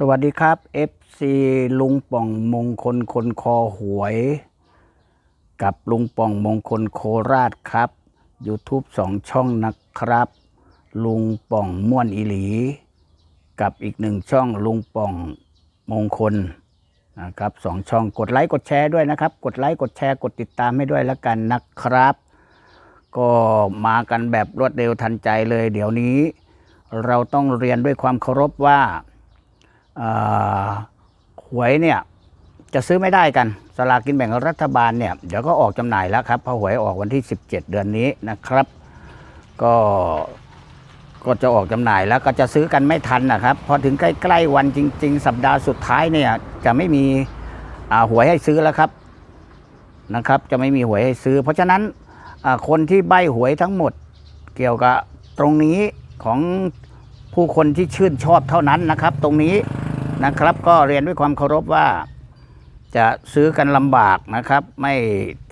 สวัสดีครับ FC ลุงป่องมงคลคนคอหวย กับลุงป่องมงคลโคราชครับ YouTube สองช่องนะครับ ลุงป่องม่วนอีหลี กับอีกหนึ่งช่องลุงป่องมงคลนะครับสองช่องกดไลค์กดแชร์ด้วยนะครับ กดไลค์กดแชร์กดติดตามให้ด้วยแล้วกันนะครับ ก็มากันแบบรวดเร็วทันใจเลย เดี๋ยวนี้ เราต้องเรียนด้วยความเคารพว่า หวยเนี่ยจะซื้อไม่ได้กันสลากกินแบ่งรัฐบาลเนี่ยเดี๋ยวก็ออกจำหน่ายแล้วครับพอหวยออกวันที่ 17 เดือนนี้นะครับ ก็ก็จะออกจำหน่ายแล้วก็จะซื้อกันไม่ทันนะครับพอถึงใกล้ๆวันจริง ๆ สัปดาห์สุดท้ายเนี่ยจะไม่มีหวยให้ซื้อแล้วครับนะครับ จะไม่มีหวยให้ซื้อ เพราะฉะนั้นคนที่ใบหวยทั้งหมดเกี่ยวกับตรงนี้ของผู้คนที่ชื่นชอบเท่านั้นนะครับ ตรงนี้ นะครับ ก็เรียนด้วยความเคารพว่าจะซื้อกันลำบากนะครับ ไม่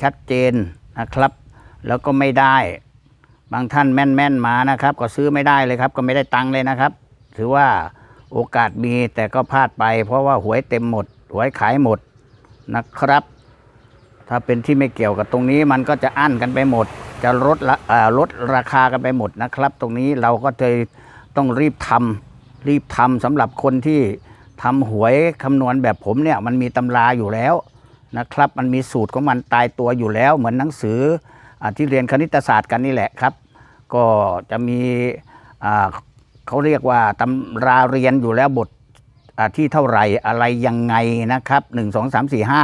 ชัดเจนนะครับ แล้วก็ไม่ได้ บางท่านแม่นๆมานะครับ ก็ซื้อไม่ได้เลยครับ ก็ไม่ได้ตังค์เลยนะครับ ถือว่าโอกาสมีแต่ก็พลาดไป เพราะว่าหวยเต็มหมด หวยขายหมดนะครับ ถ้าเป็นที่ไม่เกี่ยวกับตรงนี้มันก็จะอั้นกันไปหมด จะลดละลดราคากันไปหมดนะครับ ตรงนี้เราก็เลยต้องรีบทำรีบทำสำหรับคนที่ ทำหวยคำนวณแบบผมเนี่ยมันมีตำราอยู่แล้วนะครับ มันมีสูตรของมันตายตัวอยู่แล้ว เหมือนหนังสืออที่เรียนคณิตศาสตร์กันนี่แหละครับ ก็จะมีเขาเรียกว่าตำราเรียนอยู่แล้วบทที่เท่าไหร่อะไรยังไงนะครับหนึ่งสองสามสี่ห้า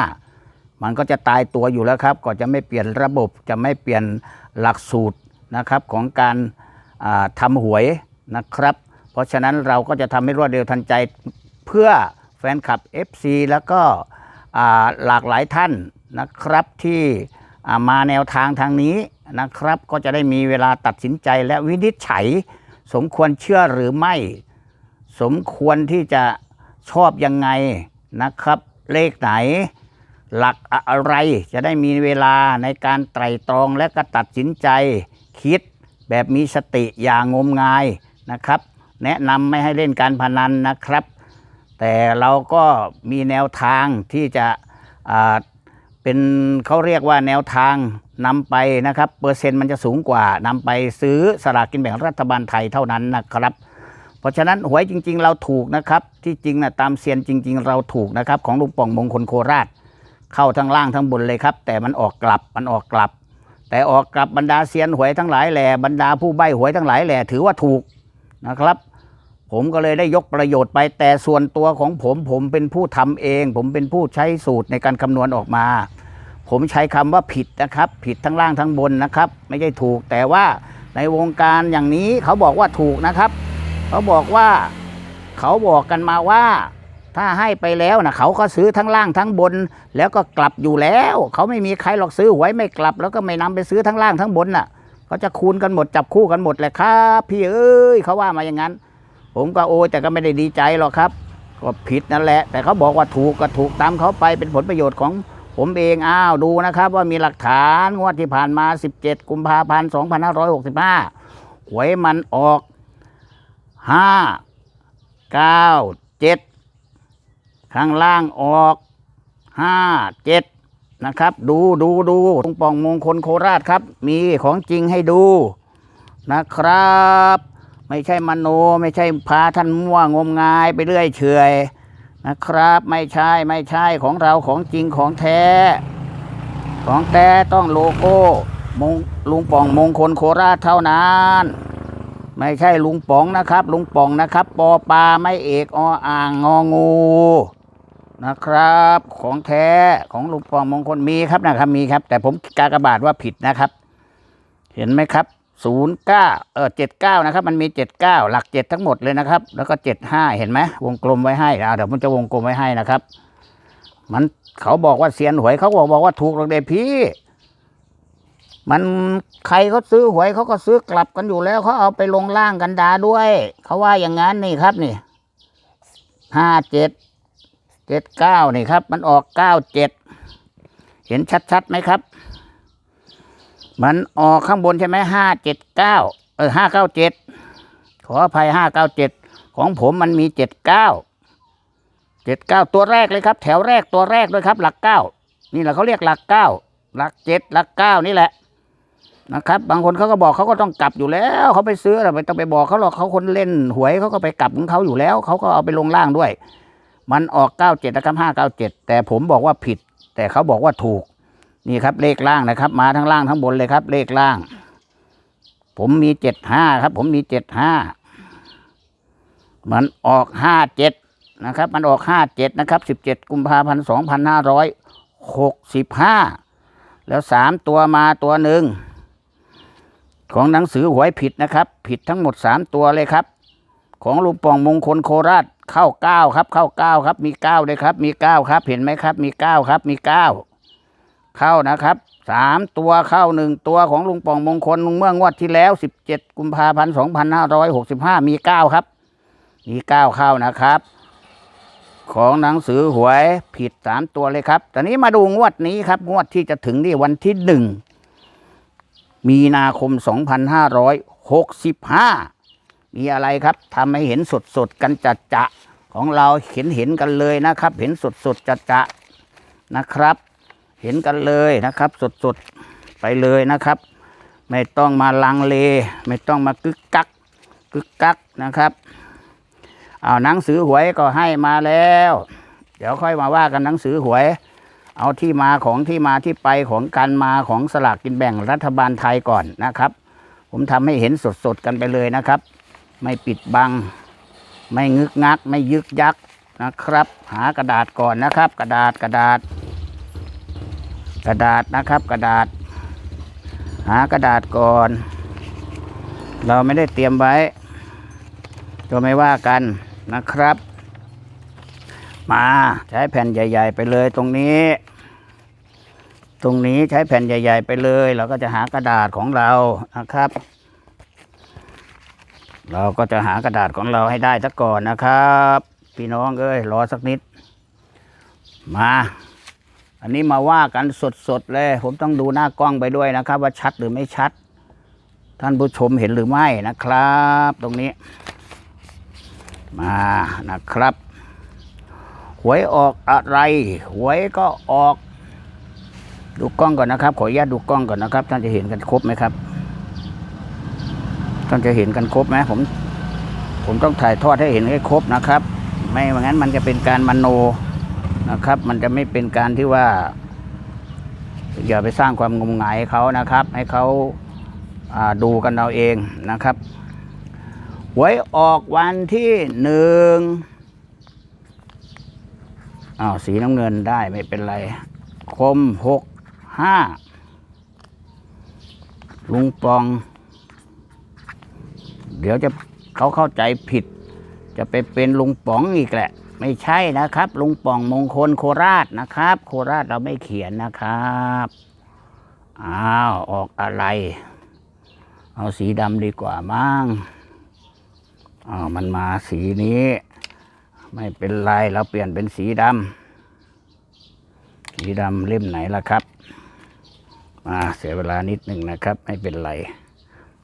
มันก็จะตายตัวอยู่แล้วครับ ก็จะไม่เปลี่ยนระบบจะไม่เปลี่ยนหลักสูตรนะครับของการอ่าทำหวยนะครับ เพราะฉะนั้นเราก็จะทำให้รวดเร็วทันใจ เพื่อแฟนคลับ FC แล้วก็หลากหลายท่านนะครับที่มาแนวทางทางนี้นะครับ ก็จะได้มีเวลาตัดสินใจและวินิจฉัย สมควรเชื่อหรือไม่ สมควรที่จะชอบยังไงนะครับ เลขไหน หลักอะไรจะได้มีเวลาในการไตร่ตรองและก็ตัดสินใจคิดแบบมีสติอย่างงมงายนะครับ แนะนำไม่ให้เล่นการพนันนะครับ แต่เราก็มีแนวทางที่จะเป็นเขาเรียกว่าแนวทางนำไปนะครับ เปอร์เซ็นต์มันจะสูงกว่านำไปซื้อสลากกินแบ่งรัฐบาลไทยเท่านั้นนะครับ เพราะฉะนั้นหวยจริง ๆ เราถูกนะครับ ที่จริงนะตามเซียนจริง ๆ เราถูกนะครับ ของลุงป่องมงคลโคราช เข้าทั้งล่างทั้งบนเลยครับ แต่มันออกกลับมันออกกลับ แต่ออกกลับบรรดาเซียนหวยทั้งหลายแหล่บรรดาผู้ใบหวยทั้งหลายแหล่ถือว่าถูกนะครับ ผมก็เลยได้ยกประโยชน์ไป แต่ส่วนตัวของผมผมเป็นผู้ทำเอง ผมเป็นผู้ใช้สูตรในการคำนวณออกมา ผมใช้คำว่าผิดนะครับ ผิดทั้งล่างทั้งบนนะครับ ไม่ใช่ถูก แต่ว่าในวงการอย่างนี้เขาบอกว่าถูกนะครับ เขาบอกว่าเขาบอกกันมาว่า ถ้าให้ไปแล้วนะเขาก็ซื้อทั้งล่างทั้งบน แล้วก็กลับอยู่แล้ว เขาไม่มีใครหรอกซื้อหวยไม่กลับ แล้วก็ไม่นำไปซื้อทั้งล่างทั้งบนน่ะเขาจะคูณกันหมดจับคู่กันหมดแหละครับ พี่เอ้ยเขาว่ามาอย่างนั้น ผมก็โอ้ยแต่ก็ไม่ได้ดีใจหรอกครับ ก็ผิดนั่นแหละ แต่เขาบอกว่าถูกก็ถูกตามเขาไปเป็นผลประโยชน์ของผมเองอ้าวดูนะครับ ว่ามีหลักฐานงวดที่ผ่านมา 17 กุมภาพันธ์ 2565 หวยมันออก 5 9 7 ข้างล่างออก 5 7 นะครับ ดูดูดูตรงป่องมงคลโคราชครับ มีของจริงให้ดูนะครับ ไม่ใช่มโน ไม่ใช่พาท่านมั่วงมงายไปเรื่อยเฉยนะครับ ไม่ใช่ไม่ใช่ของเราของจริงของแท้ ของแท้ต้องโลโก้มงลุงป่องมงคลโคราชเท่านั้น ไม่ใช่ลุงป๋องนะครับ ลุงป่องนะครับ ปอปลาไม่เอกออ่างงองูนะครับ ของแท้ของลุงป่องมงคลมีครับนะครับมีครับ แต่ผมกากบาทว่าผิดนะครับ เห็นไหมครับ ศูนย์เก้าเออเจ็ดเก้านะครับ มันมีเจ็ดเก้าหลักเจ็ดทั้งหมดเลยนะครับ แล้วก็เจ็ดห้าเห็นไหมวงกลมไว้ให้เดี๋ยวผมจะวงกลมไว้ให้นะครับ มันเขาบอกว่าเซียนหวยเขาบอกบอกว่าถูกหรอกเดพี่ มันใครเขาซื้อหวยเขาก็ซื้อกลับกันอยู่แล้วเขาเอาไปลงล่างกันดาด้วย เขาว่าอย่างนั้นนี่ครับนี่ห้าเจ็ดเจ็ดเก้านี่ครับ มันออกเก้าเจ็ดเห็นชัดๆไหมครับ มันออกข้างบนใช่ไหมห้าเจ็ดเก้าเออห้าเก้าเจ็ดขออภัยห้าเก้าเจ็ดของผมมันมีเจ็ดเก้าเจ็ดเก้าตัวแรกเลยครับ แถวแรกตัวแรกด้วยครับ หลักเก้านี่แหละเขาเรียกหลักเก้าหลักเจ็ดหลักเก้านี่แหละนะครับ บางคนเขาก็บอกเขาก็ต้องกลับอยู่แล้วเขาไปซื้อเราไม่ต้องไปบอกเขาหรอกเขาคนเล่นหวยเขาก็ไปกลับของเขาอยู่แล้วเขาก็เอาไปลงล่างด้วย มันออกเก้าเจ็ดนะครับห้าเก้าเจ็ดแต่ผมบอกว่าผิด แต่เขาบอกว่าถูก นี่ครับเลขล่างนะครับ มาทั้งล่างทั้งบนเลยครับ เลขล่าง ผมมีเจ็ดห้าครับ ผมมีเจ็ดห้ามันออกห้าเจ็ดนะครับ มันออกห้าเจ็ดนะครับสิบเจ็ดกุมภาพันธ์สองพันห้าร้อยหกสิบห้าแล้วสามตัวมาตัวหนึ่งของหนังสือหวยผิดนะครับ ผิดทั้งหมดสามตัวเลยครับ ของลุงปองมงคลโคราชเข้าเก้าครับ เข้าเก้าครับ มีเก้าเลยครับ มีเก้าครับ เห็นไหมครับ มีเก้าครับ มีเก้า เข้านะครับสามตัวเข้าหนึ่งตัวของลุงปองมงคลเมื่องวดที่แล้วสิบเจ็ดกุมภาพันธ์สองพันห้าร้อยหกสิบห้ามีเก้าครับ มีเก้าเข้านะครับ ของหนังสือหวยผิดสามตัวเลยครับตอนนี้มาดูงวดนี้ครับ งวดที่จะถึงนี่วันที่หนึ่งมีนาคมสองพันห้าร้อยหกสิบห้ามีอะไรครับทำให้เห็นสดสดกันจัดจะของเราเห็นเห็นกันเลยนะครับ เห็นสดสดจัดจะนะครับ เห็นกันเลยนะครับสดสดๆไปเลยนะครับ ไม่ต้องมาลังเล ไม่ต้องมากึกกักกึกกักนะครับเอาหนังสือหวยก็ให้มาแล้ว เดี๋ยวค่อยมาว่ากันหนังสือหวย เอาที่มาของที่มาที่ไปของการมาของสลากกินแบ่งรัฐบาลไทยก่อนนะครับ ผมทำให้เห็นสดๆกันไปเลยนะครับ ไม่ปิดบัง ไม่งึกงัก ไม่ยึกยักนะครับ หากระดาษก่อนนะครับ กระดาษกระดาษ กระดาษนะครับกระดาษ หากระดาษก่อน เราไม่ได้เตรียมไว้ ก็ไม่ว่ากันนะครับ มาใช้แผ่นใหญ่ ๆ ไปเลยตรงนี้ ตรงนี้ใช้แผ่นใหญ่ ๆ ไปเลย เราก็จะหากระดาษของเรานะครับ เราก็จะหากระดาษของเราให้ได้ซะก่อนนะครับ พี่น้องเอ้ยรอสักนิด มา อันนี้มาว่ากันสดๆเลย ผมต้องดูหน้ากล้องไปด้วยนะครับ ว่าชัดหรือไม่ชัด ท่านผู้ชมเห็นหรือไม่นะครับ ตรงนี้ มานะครับ หวยออกอะไร หวยก็ออก ดูกล้องก่อนนะครับ ขออนุญาตดูกล้องก่อนนะครับ ท่านจะเห็นกันครบไหมครับ ท่านจะเห็นกันครบไหมผม ผมต้องถ่ายทอดให้เห็นให้ครบนะครับ ไม่อย่างั้นมันจะเป็นการมโน นะครับ มันจะไม่เป็นการที่ว่า อย่าไปสร้างความงมงายให้เขานะครับ ให้เขาาดูกันเอาเองนะครับหวยออกวันที่หนึ่งอ้าวสีน้ำเงินได้ไม่เป็นไร คมหกห้าลุงปอง เดี๋ยวจะเขาเข้าใจผิด จะไปเป็นลุงป๋องอีกแหละ ไม่ใช่นะครับ ลุงป๋องมงคลโคราชนะครับ โคราชเราไม่เขียนนะครับอ้าวออกอะไร เอาสีดำดีกว่ามั้งอ้าวมันมาสีนี้ ไม่เป็นไรเราเปลี่ยนเป็นสีดำสีดำเล่มไหนล่ะครับมาเสียเวลานิดหนึ่งนะครับ ไม่เป็นไร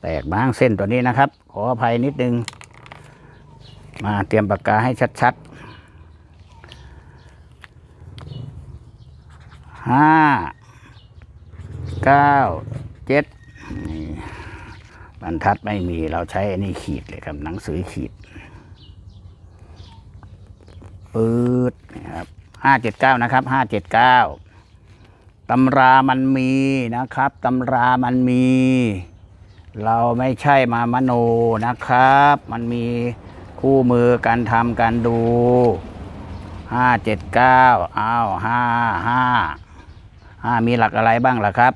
แตกบ้างเส้นตัวนี้นะครับ ขออภัยนิดนึง มาเตรียมปากกาให้ชัดๆ ห้าเก้าเจ็ดนี่บรรทัดไม่มีเราใช้อันนี้ขีดเลยครับ หนังสือขีดปืดนี่ครับห้าเจ็ดเก้านะครับห้าเจ็ดเก้าตำรามันมีนะครับตำรามันมี เราไม่ใช่มามโนนะครับ มันมีคู่มือการทำการดูห้าเจ็ดเก้าอ้าวห้าห้า มีหลักอะไรบ้างล่ะครับ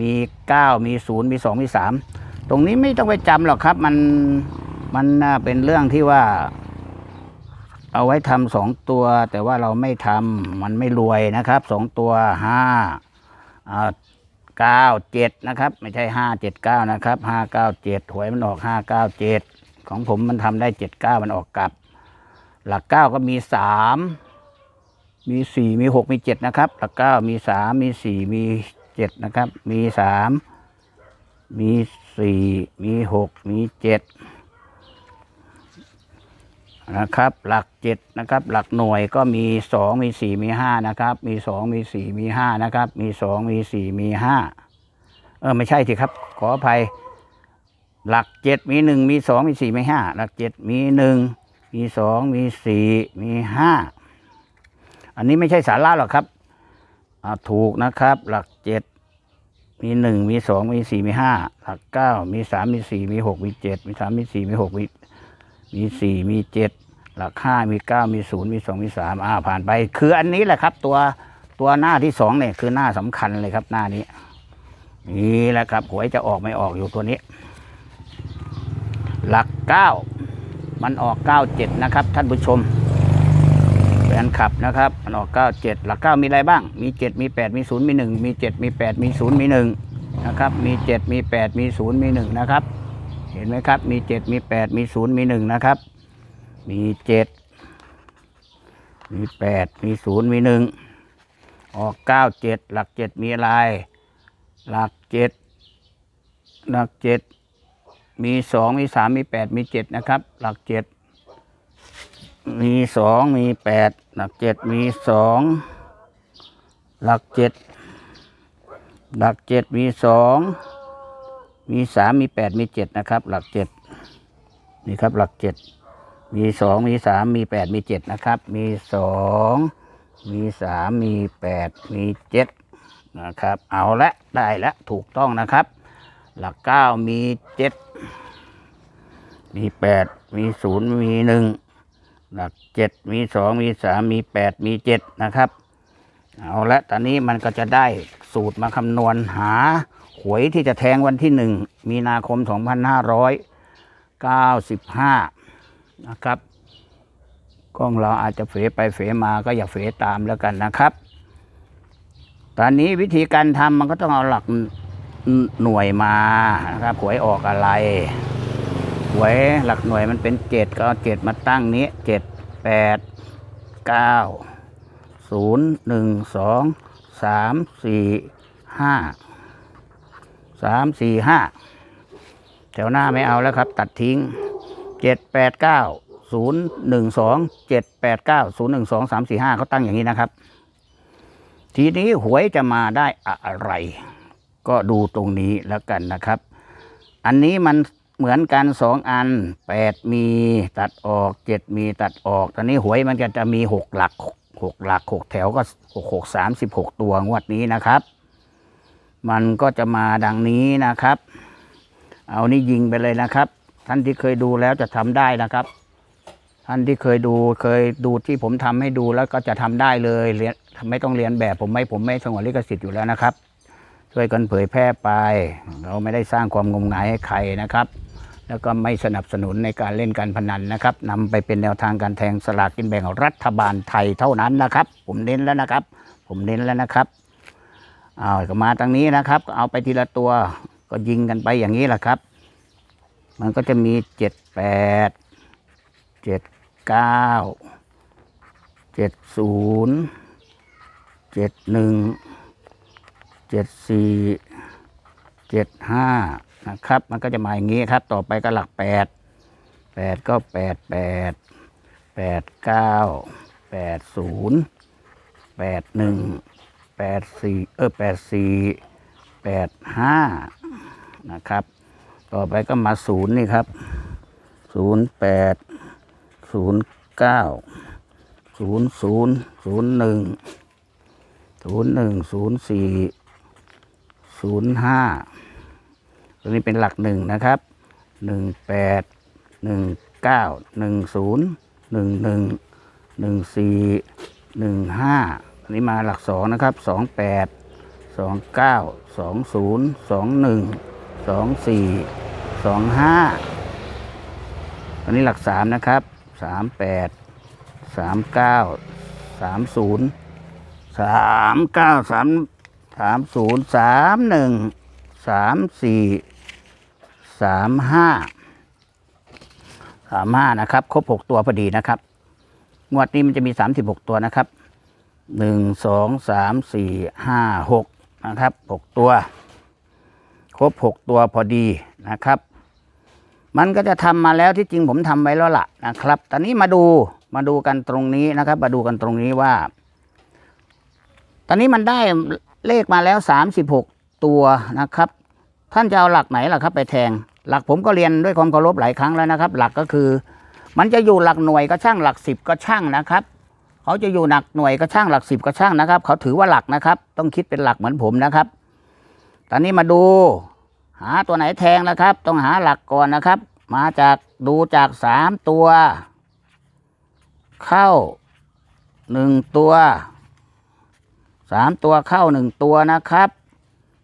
มีเก้ามีศูนย์มีสองมีสามตรงนี้ไม่ต้องไปจำหรอกครับ มันมันเป็นเรื่องที่ว่า เอาไว้ทำสองตัว แต่ว่าเราไม่ทำมันไม่รวยนะครับสองตัวห้าเก้าเจ็ดนะครับ ไม่ใช่ห้าเจ็ดเก้านะครับห้าเก้าเจ็ดหวยมันออกห้าเก้าเจ็ดของผมมันทำได้เจ็ดเก้ามันออกกลับ หลักเก้าก็มีสาม มีสี่มีหกมีเจ็ดนะครับหลักเก้ามีสามมีสี่มีเจ็ดนะครับ มีสามมีสี่มีหกมีเจ็ดนะครับ หลักเจ็ดนะครับ หลักหน่วยก็มีสองมีสี่มีห้านะครับ มีสองมีสี่มีห้านะครับ มีสองมีสี่มีห้าเออไม่ใช่สิครับ ขออภัย หลักเจ็ดมีหนึ่งมีสองมีสี่มีห้าหลักเจ็ดมีหนึ่งมีสองมีสี่มีห้า อันนี้ไม่ใช่สาระหรอกครับถูกนะครับ หลักเจ็ดมีหนึ่งมีสองมีสี่มีห้าหลักเก้ามีสามมีสี่มีหกมีเจ็ดมีสามมีสี่มีหกมีมีสี่มีเจ็ดหลักห้ามีเก้ามีศูนย์มีสองมีสามอ่าผ่านไป คืออันนี้แหละครับ ตัวตัวหน้าที่สองเนี่ยคือหน้าสำคัญเลยครับหน้านี้ นี่แหละครับหวยจะออกไม่ออกอยู่ตัวนี้ หลักเก้ามันออกเก้าเจ็ดนะครับ ท่านผู้ชม แฟนคลับนะครับมันออกเก้าเจ็ดหลักเก้ามีอะไรบ้าง มีเจ็ดมีแปดมีศูนย์มีหนึ่งมีเจ็ดมีแปดมีศูนย์มีหนึ่งนะครับ มีเจ็ดมีแปดมีศูนย์มีหนึ่งนะครับ เห็นไหมครับ มีเจ็ดมีแปดมีศูนย์มีหนึ่งนะครับ มีเจ็ดมีแปดมีศูนย์มีหนึ่งออกเก้าเจ็ดหลักเจ็ดมีอะไร หลักเจ็ดหลักเจ็ดมีสองมีสามมีแปดมีเจ็ดนะครับ หลักเจ็ด มีสองมีแปดหลักเจ็ดมีสองหลักเจ็ดหลักเจ็ดมีสองมีสามมีแปดมีเจ็ดนะครับ หลักเจ็ดนี่ครับหลักเจ็ดมีสองมีสามมีแปดมีเจ็ดนะครับ มีสองมีสามมีแปดมีเจ็ดนะครับ เอาละได้แล้วถูกต้องนะครับ หลักเก้ามีเจ็ดมีแปดมีศูนย์มีหนึ่ง หลักเจ็ดมีสองมีสามมีแปดมีเจ็ดนะครับ เอาละตอนนี้มันก็จะได้สูตรมาคำนวณหาหวยที่จะแทงวันที่หนึ่งมีนาคม 2595 นะครับกล้องเราอาจจะเฟไปเฟมาก็อย่าเฟตามแล้วกันนะครับ ตอนนี้วิธีการทำมันก็ต้องเอาหลักหน่วยมานะครับหวยออกอะไร หวยหลักหน่วยมันเป็นเจ็ดก็เจ็ดมาตั้งนี้เจ็ดแปดเก้าศูนย์หนึ่งสองสามสี่ห้าสามสี่ห้าแถวหน้าไม่เอาแล้วครับ ตัดทิ้งเจ็ดแปดเก้าศูนย์หนึ่งสองเจ็ดแปดเก้าศูนย์หนึ่งสองสามสี่ห้าเขาตั้งอย่างนี้นะครับ ทีนี้หวยจะมาได้อะไร ก็ดูตรงนี้แล้วกันนะครับ อันนี้มัน เหมือนกันสองอันแปดมีตัดออกเจ็ดมีตัดออก ตอนนี้หวยมันจะจะมีหกหลักหกหลักหกแถวก็หกหกสามสิบหกตัวงวดนี้นะครับ มันก็จะมาดังนี้นะครับ เอานี่ยิงไปเลยนะครับ ท่านที่เคยดูแล้วจะทำได้นะครับ ท่านที่เคยดูเคยดูที่ผมทำให้ดูแล้วก็จะทำได้เลยเรียนไม่ต้องเรียนแบบผมไม่ผมไม่สงวนลิขสิทธิ์อยู่แล้วนะครับช่วยกันเผยแพร่ไป เราไม่ได้สร้างความงมงายให้ใครนะครับ แล้วก็ไม่สนับสนุนในการเล่นการพนันนะครับนำไปเป็นแนวทางการแทงสลากกินแบ่งรัฐบาลไทยเท่านั้นนะครับ ผมเน้นแล้วนะครับ ผมเน้นแล้วนะครับเอาก็มาตรงนี้นะครับ เอาไปทีละตัวก็ยิงกันไปอย่างนี้แหละครับ มันก็จะมีเจ็ดแปดเจ็ดเก้าเจ็ดศูนย์เจ็ดหนึ่งเจ็ดสี่เจ็ดห้า นะครับ มันก็จะมาอย่างนี้ครับ ต่อไปก็หลักแปดแปดก็แปดแปดแปดเก้าแปดศูนย์แปดหนึ่งแปดสี่เออแปดสี่แปดห้านะครับ ต่อไปก็มาศูนย์นี่ครับศูนย์แปดศูนย์เก้าศูนย์ศูนย์ศูนย์หนึ่งศูนย์หนึ่งศูนย์สี่ศูนย์ห้า ตัวนี้เป็นหลักหนึ่งนะครับหนึ่งแปดหนึ่งเก้าหนึ่งศูนย์หนึ่งหนึ่งหนึ่งสี่หนึ่งห้าอันนี้มาหลักสองนะครับสองแปดสองเก้าสองศูนย์สองหนึ่งสองสี่สองห้าอันนี้หลักสามนะครับสามแปดสามเก้าสามศูนย์สามเก้าสามสามศูนย์สามหนึ่งสามสี่ สามห้าสามห้านะครับ ครบหกตัวพอดีนะครับ งวดนี้มันจะมีสามสิบหกตัวนะครับหนึ่งสองสามสี่ห้าหกนะครับหกตัว ครบหกตัวพอดีนะครับ มันก็จะทำมาแล้วที่จริงผมทำไว้แล้วล่ะนะครับ ตอนนี้มาดูมาดูกันตรงนี้นะครับ มาดูกันตรงนี้ว่า ตอนนี้มันได้เลขมาแล้วสามสิบหกตัวนะครับ ท่านจะเอาหลักไหนล่ะครับ ไปแทง หลักผมก็เรียนด้วยความเคารพหลายครั้งแล้วนะครับ หลักก็คือ มันจะอยู่หลักหน่วยก็ช่างหลักสิบก็ช่างนะครับเขาจะอยู่หลักหน่วยก็ช่างหลักสิบก็ช่างนะครับเขาถือว่าหลักนะครับ ต้องคิดเป็นหลักเหมือนผมนะครับ ตอนนี้มาดู หาตัวไหนแทงนะครับ ต้องหาหลักก่อนนะครับ มาจากดูจากสามตัว เข้าหนึ่งตัวสามตัวเข้าหนึ่งตัวนะครับ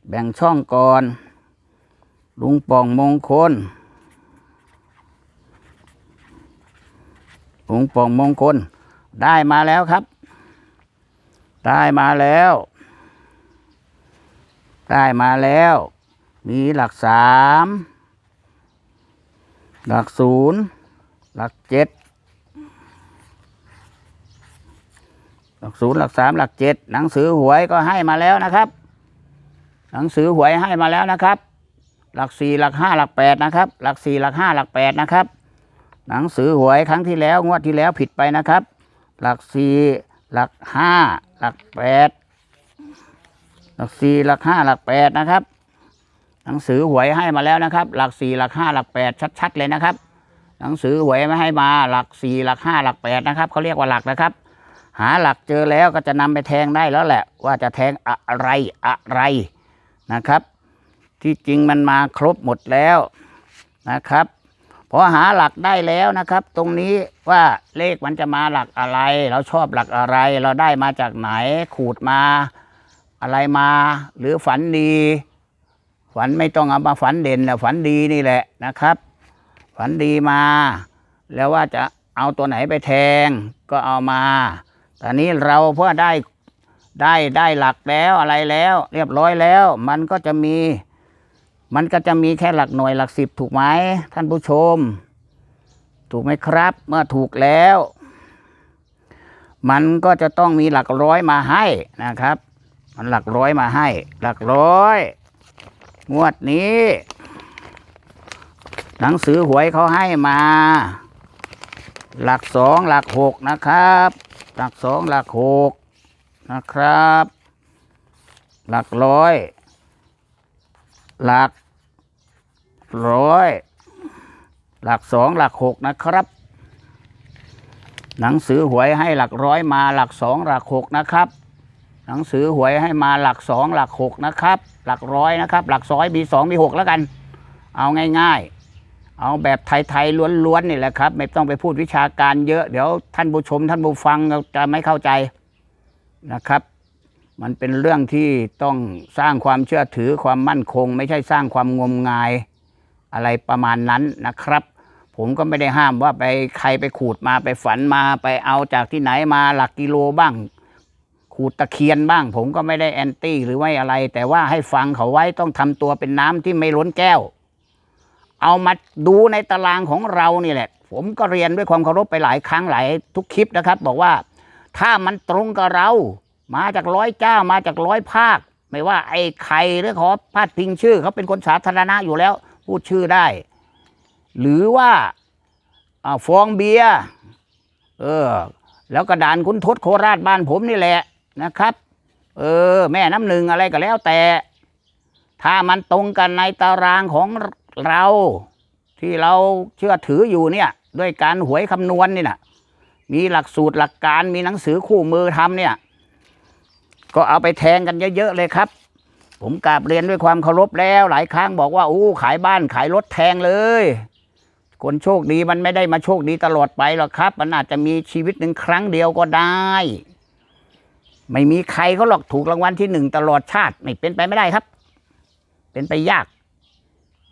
แบ่งช่องก่อน ลุงป่องมงคลลุงป่องมงคล ได้มาแล้วครับ ได้มาแล้ว ได้มาแล้ว มีหลักสามหลักศูนย์หลักเจ็ดหลักศูนย์หลักสามหลักเจ็ดหนังสือหวยก็ให้มาแล้วนะครับ หนังสือหวยให้มาแล้วนะครับ หลักสี่หลักห้าหลักแปดนะครับ หลักสี่หลักห้าหลักแปดนะครับ หนังสือหวยครั้งที่แล้วงวดที่แล้วผิดไปนะครับ หลักสี่หลักห้าหลักแปดหลักสี่หลักห้าหลักแปดนะครับ หนังสือหวยให้มาแล้วนะครับ หลักสี่หลักห้าหลักแปดชัดๆเลยนะครับ หนังสือหวยไม่ให้มาหลักสี่หลักห้าหลักแปดนะครับเขาเรียกว่าหลักนะครับ หาหลักเจอแล้วก็จะนำไปแทงได้แล้วแหละ ว่าจะแทงอะไรอะไรนะครับ ที่จริงมันมาครบหมดแล้วนะครับพอหาหลักได้แล้วนะครับ ตรงนี้ว่าเลขมันจะมาหลักอะไร เราชอบหลักอะไร เราได้มาจากไหนขูดมา อะไรมา หรือฝันดี ฝันไม่ต้องเอามาฝันเด่นแหละฝันดีนี่แหละนะครับ ฝันดีมา แล้วว่าจะเอาตัวไหนไปแทงก็เอามาตอนนี้เราเพื่อได้ได้ได้หลักแล้วอะไรแล้ว เรียบร้อยแล้ว มันก็จะมี มันก็จะมีแค่หลักหน่วยหลักสิบถูกไหมท่านผู้ชม ถูกไหมครับ เมื่อถูกแล้ว มันก็จะต้องมีหลักร้อยมาให้นะครับ มันหลักร้อยมาให้ หลักร้อย งวดนี้ หนังสือหวยเขาให้มา หลักสองหลักหกนะครับ หลักสองหลักหกนะครับ หลักร้อย หลักร้อย หลักสองหลักหกนะครับ หนังสือหวยให้หลักร้อยมาหลักสองหลักหกนะครับ หนังสือหวยให้มาหลักสองหลักหกนะครับ หลักร้อยนะครับ หลักซอยมีสองมีหกแล้วกัน เอาง่าย ๆ เอาแบบไทยๆล้วนๆนี่แหละครับ ไม่ต้องไปพูดวิชาการเยอะ เดี๋ยวท่านผู้ชมท่านผู้ฟังจะไม่เข้าใจนะครับ มันเป็นเรื่องที่ต้องสร้างความเชื่อถือความมั่นคง ไม่ใช่สร้างความงมงายอะไรประมาณนั้นนะครับ ผมก็ไม่ได้ห้ามว่าไปใครไปขูดมาไปฝันมาไปเอาจากที่ไหนมาหลักกิโลบ้าง ขูดตะเคียนบ้าง ผมก็ไม่ได้แอนตี้หรือว่าอะไร แต่ว่าให้ฟังเขาไว้ต้องทำตัวเป็นน้ำที่ไม่ล้นแก้ว เอามาดูในตารางของเรานี่แหละ ผมก็เรียนด้วยความเคารพไปหลายครั้งหลายทุกคลิปนะครับ บอกว่าถ้ามันตรงกับเรา มาจากร้อยเจ้ามาจากร้อยภาค ไม่ว่าไอ้ใครหรือขอพาดพิงชื่อเขาเป็นคนสาธารณะอยู่แล้ว พูดชื่อได้ หรือว่าฟองเบียร์เออ แล้วกระดานคุณทศโคราชบ้านผมนี่แหละนะครับ เออ แม่น้ำหนึ่งอะไรก็แล้วแต่ ถ้ามันตรงกันในตารางของเรา ที่เราเชื่อถืออยู่เนี่ย ด้วยการหวยคำนวณนี่นะมีหลักสูตรหลักการมีหนังสือคู่มือทำเนี่ย ก็เอาไปแทงกันเยอะๆเลยครับ ผมกราบเรียนด้วยความเคารพแล้ว หลายครั้งบอกว่าอู้ขายบ้านขายรถแทงเลย คนโชคดีมันไม่ได้มาโชคดีตลอดไปหรอกครับ มันอาจจะมีชีวิตหนึ่งครั้งเดียวก็ได้ ไม่มีใครเขาหรอกถูกรางวัลที่หนึ่งตลอดชาติไม่เป็นไปไม่ได้ครับ เป็นไปยาก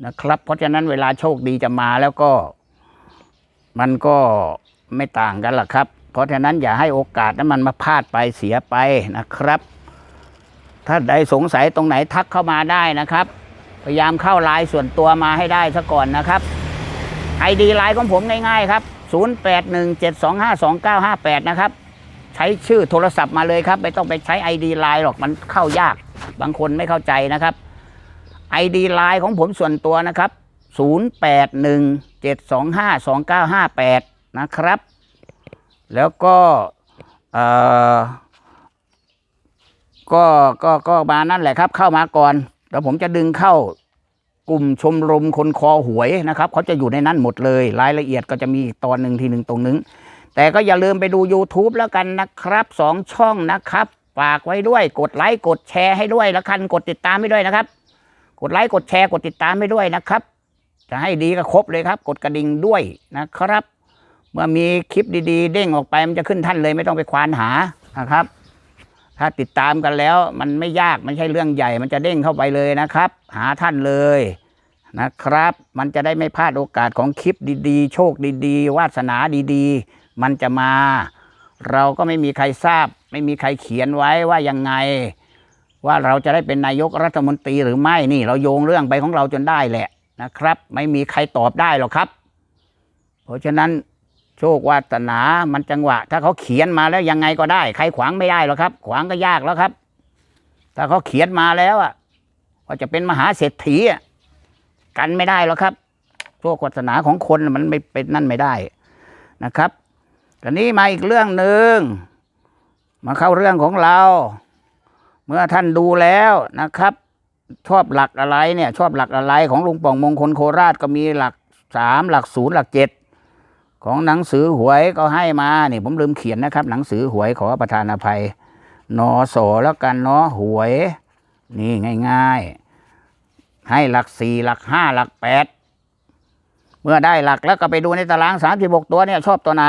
นะครับ เพราะฉะนั้นเวลาโชคดีจะมาแล้วก็ มันก็ไม่ต่างกันหรอกครับ เพราะฉะนั้นอย่าให้โอกาสนั้นมันมาพลาดไปเสียไปนะครับ ถ้าใดสงสัยตรงไหนทักเข้ามาได้นะครับ พยายามเข้าไลน์ส่วนตัวมาให้ได้ซะก่อนนะครับไอดีไลน์ของผมง่ายๆครับ0817252958 นะครับ ใช้ชื่อโทรศัพท์มาเลยครับ ไม่ต้องไปใช้ ID ไลน์หรอกมันเข้ายาก บางคนไม่เข้าใจนะครับ ID ไลน์ของผมส่วนตัวนะครับ 0817252958 นะครับ แล้วก็เอ่อก็ก็ก็มานั่นแหละครับ เข้ามาก่อนแล้วผมจะดึงเข้ากลุ่มชมรมคนคอหวยนะครับเขาจะอยู่ในนั้นหมดเลย รายละเอียดก็จะมีตอนหนึ่งทีหนึ่งตรงนึง แต่ก็อย่าลืมไปดู YouTube แล้วกันนะครับสองช่องนะครับฝากไว้ด้วยกดไลค์กดแชร์ให้ด้วยแล้วกันกดติดตามให้ด้วยนะครับ กดไลค์กดแชร์กดติดตามให้ด้วยนะครับ จะให้ดีก็ครบเลยครับ กดกระดิ่งด้วยนะครับ เมื่อมีคลิปดีๆ เด้งออกไปมันจะขึ้นท่านเลยไม่ต้องไปควานหานะครับ ถ้าติดตามกันแล้วมันไม่ยากไม่ใช่เรื่องใหญ่ มันจะเด้งเข้าไปเลยนะครับ หาท่านเลยนะครับ มันจะได้ไม่พลาดโอกาสของคลิปดีๆ โชคดีๆ วาสนาดีๆ มันจะมา เราก็ไม่มีใครทราบ ไม่มีใครเขียนไว้ว่ายังไง ว่าเราจะได้เป็นนายกรัฐมนตรีหรือไม่นี่ เราโยงเรื่องไปของเราจนได้แหละนะครับ ไม่มีใครตอบได้หรอกครับ เพราะฉะนั้น โชควาสนามันจังหวะ ถ้าเขาเขียนมาแล้วยังไงก็ได้ ใครขวางไม่ได้หรอกครับ ขวางก็ยากแล้วครับ ถ้าเขาเขียนมาแล้วอะว่าจะเป็นมหาเศรษฐีอะกันไม่ได้หรอกครับโชควาสนาของคนมันไม่เป็นนั่นไม่ได้นะครับทีนี้มาอีกเรื่องหนึ่งมาเข้าเรื่องของเรา เมื่อท่านดูแล้วนะครับ ชอบหลักอะไรเนี่ย ชอบหลักอะไรของลุงป่องมงคลโคราชก็มีหลักสามหลักศูนย์หลักเจ็ด ของหนังสือหวยก็ให้มานี่ผมลืมเขียนนะครับ หนังสือหวยขอประทานอภัยนอสอแล้วกันเนาะหวย นี่ง่าย ๆ ให้หลักสี่หลักห้าหลักแปดเมื่อได้หลักแล้วก็ไปดูในตารางสามสิบกตัวเนี่ยชอบตัวไหน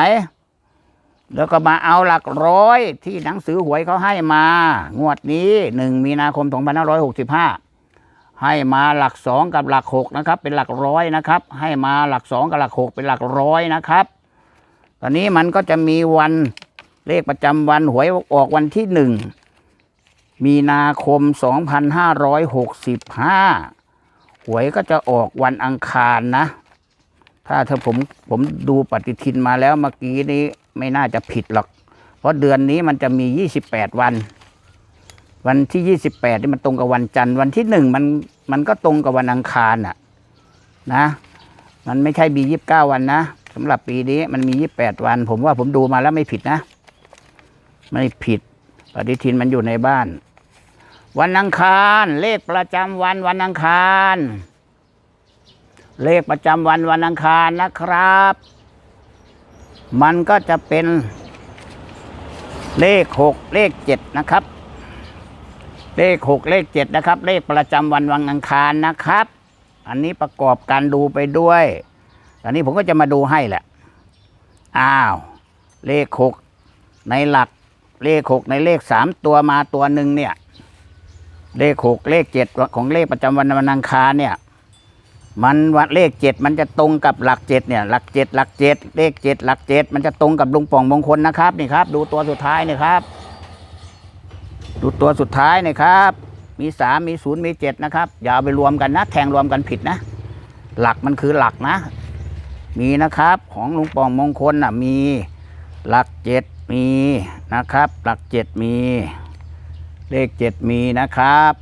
แล้วก็มาเอาหลักร้อยที่หนังสือหวยเขาให้มา งวดนี้หนึ่งมีนาคม2565 ให้มาหลักสองกับหลักหกนะครับเป็นหลักร้อยนะครับ ให้มาหลักสองกับหลักหกเป็นหลักร้อยนะครับ ตอนนี้มันก็จะมีวันเลขประจำวันหวยออกวันที่หนึ่งมีนาคม 2565 หวยก็จะออกวันอังคารนะ ถ้าถ้าผมผมดูปฏิทินมาแล้วเมื่อกี้นี้ไม่น่าจะผิดหรอก เพราะเดือนนี้มันจะมี 28 วันวันที่ 28นี่มันตรงกับวันจันทร์วันที่หนึ่งมัน มันก็ตรงกับวันอังคารน่ะนะ มันไม่ใช่มี29วันนะสำหรับปีนี้มันมี28วัน ผมว่าผมดูมาแล้วไม่ผิดนะ ไม่ผิด ปฏิทินมันอยู่ในบ้าน วันอังคาร เลขประจำวันวันอังคาร เลขประจำวันวันอังคารนะครับ มันก็จะเป็นเลขหกเลขเจ็ดนะครับ เลขหกเลขเจ็ดนะครับ เลขประจำวันวันอังคารนะครับ อันนี้ประกอบการดูไปด้วยอันนี้ผมก็จะมาดูให้แหละอ้าว เลขหกในหลักเลขหกในเลขสามตัวมาตัวหนึ่งเนี่ย เลขหกเลขเจ็ดของเลขประจำวันวันอังคารเนี่ยมันวัดเลขเจ็ดมันจะตรงกับหลักเจ็ดเนี่ยหลักเจ็ดหลักเจ็ดเลขเจ็ดหลักเจ็ดมันจะตรงกับลุงป่องมงคลนะครับนี่ครับ ดูตัวสุดท้ายนี่ครับ ดูตัวสุดท้ายนี่ครับ มีสามมีศูนย์มีเจ็ดนะครับ อย่าเอาไปรวมกันนะ แทงรวมกันผิดนะ หลักมันคือหลักนะ มีนะครับของลุงปองมงคลน่ะมีหลักเจ็ดมีนะครับ หลักเจ็ดมี เลขเจ็ดมีนะครับ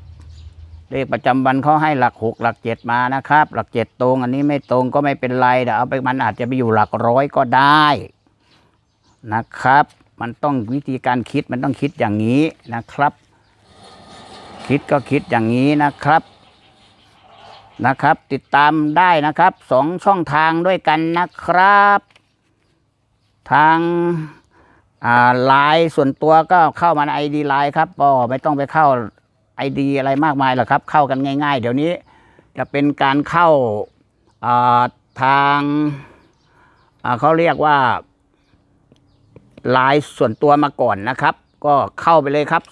เลขประจำวันเขาให้หลักหกหลักเจ็ดมานะครับ หลักเจ็ดตรง อันนี้ไม่ตรงก็ไม่เป็นไรเดี๋ยวเอาไปมันอาจจะไปอยู่หลักร้อยก็ได้นะครับ มันต้องวิธีการคิดมันต้องคิดอย่างนี้นะครับ คิดก็คิดอย่างนี้นะครับนะครับ ติดตามได้นะครับสองช่องทางด้วยกันนะครับ ทางไลน์ส่วนตัวก็เข้ามาในไอดีไลน์ครับก็ไม่ต้องไปเข้าไอดีอะไรมากมายหรอกครับ เข้ากันง่าย ๆ เดี๋ยวนี้จะเป็นการเข้าาทางาเขาเรียกว่า ไลน์ส่วนตัวมาก่อนนะครับ ก็เข้าไปเลยครับ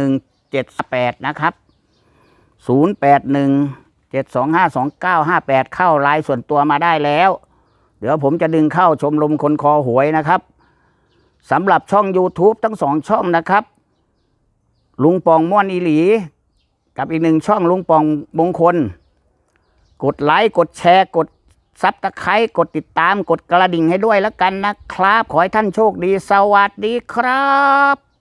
081708นะครับ 081 7252958 เข้าไลน์ส่วนตัวมาได้แล้ว เดี๋ยวผมจะดึงเข้าชมรมคนคอหวยนะครับสำหรับช่อง YouTube ทั้งสองช่องนะครับ ลุงปองม่วนอีหลี กับอีกหนึ่งช่องลุงปองมงคล กดไลค์กดแชร์กด ซับตะไคร้กดติดตามกดกระดิ่งให้ด้วยแล้วกันนะครับ ขอให้ท่านโชคดี สวัสดีครับ